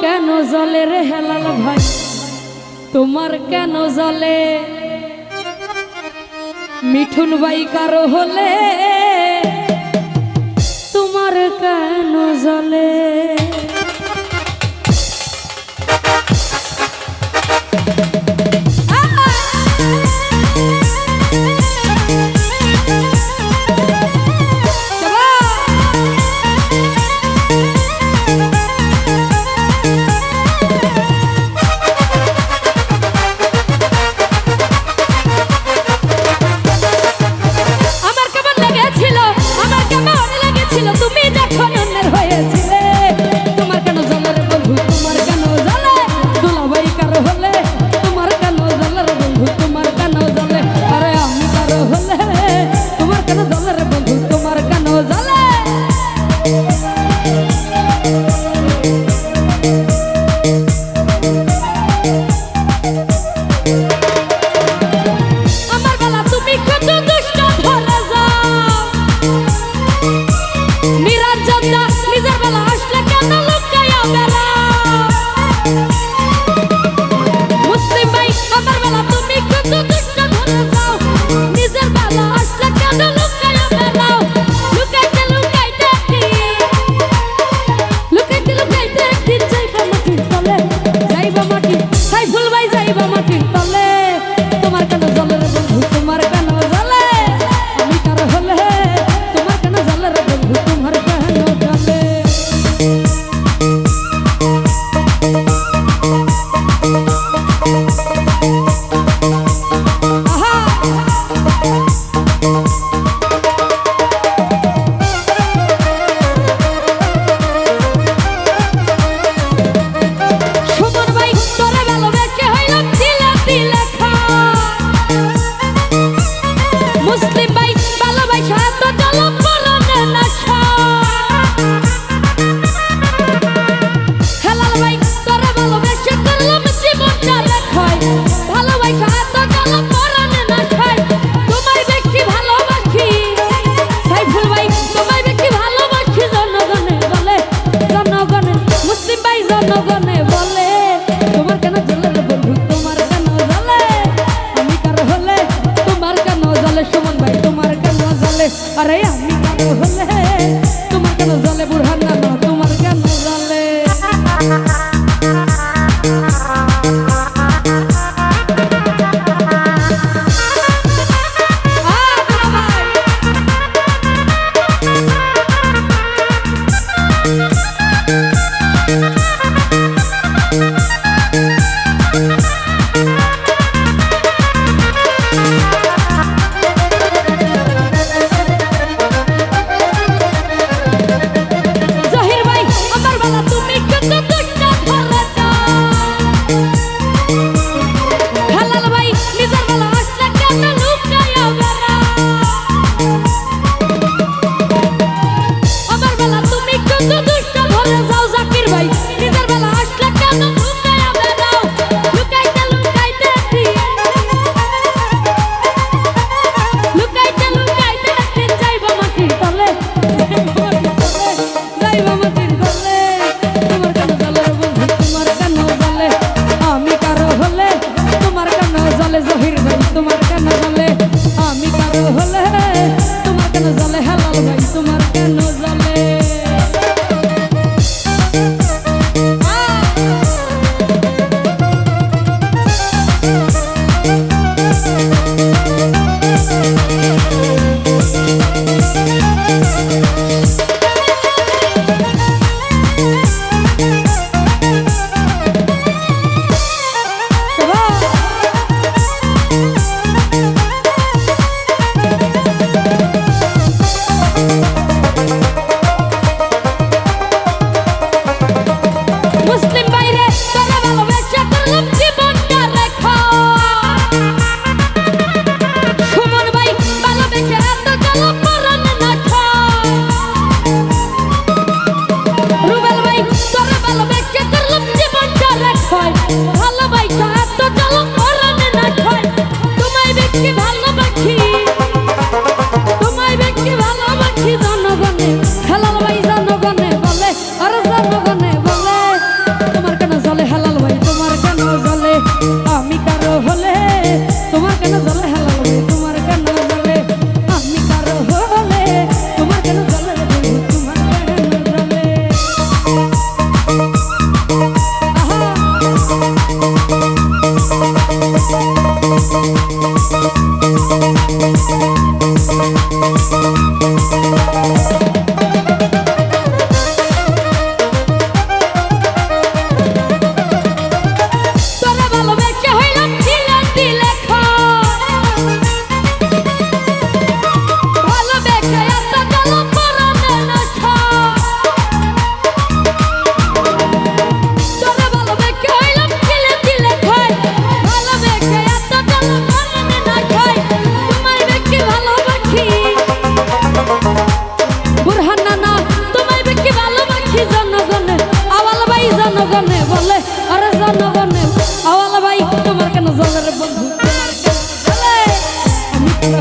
কেন জলে রে হেলাল ভাই? তোমার কেন জলে? মিঠুন ভাই কারও হলে? তোমার কেন জলে? Música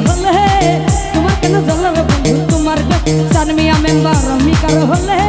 হলে তোমার কেন জ্বালাবে বন্ধু তোমার চানমিয়া মেম্বার আমি কারও হলে